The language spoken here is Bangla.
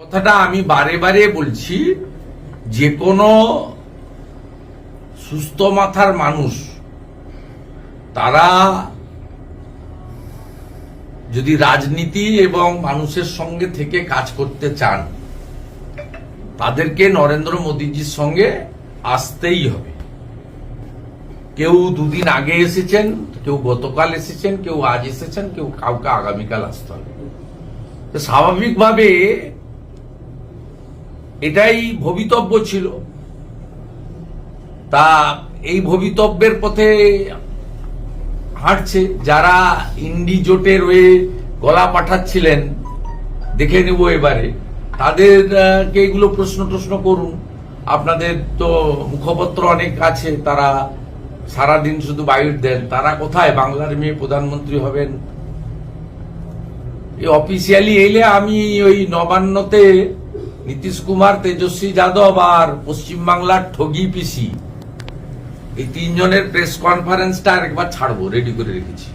কথাটা আমি বারে বারে বলছি, যে কোনো সুস্থ মাথার মানুষ, তারা যদি রাজনীতি এবং মানুষের সঙ্গে থেকে কাজ করতে চান, তাদেরকে নরেন্দ্র মোদীজির সঙ্গে আসতেই হবে। কেউ দুদিন আগে এসেছেন, কেউ গতকাল এসেছেন, কেউ আজ এসেছেন, কেউ কাউকে আগামীকাল আসতে হবে। স্বাভাবিকভাবে এটাই ভবিতব্য ছিল। তা এই ভবিতব্যের পথে হাঁটছে। যারা ইন্ডি জোটে রয়ে গলা পাঠাচ্ছিলেন, দেখে নেব এবারে। তাদেরকে এগুলো প্রশ্ন টশ্ন করুন। আপনাদের তো মুখপত্র অনেক আছে, তারা সারাদিন শুধু বাইট দেন। তারা কোথায়? বাংলার মেয়ে প্রধানমন্ত্রী হবেন? এই অফিসিয়ালি এলে আমি ওই নবান্নতে নীতিশ কুমার, তেজস্বী যাদব আর পশ্চিমবাংলার ঠগি পিসি। এই তিনজনের প্রেস কনফারেন্সটা আরেকবার ছাড়বো রেডি করে রেখেছি।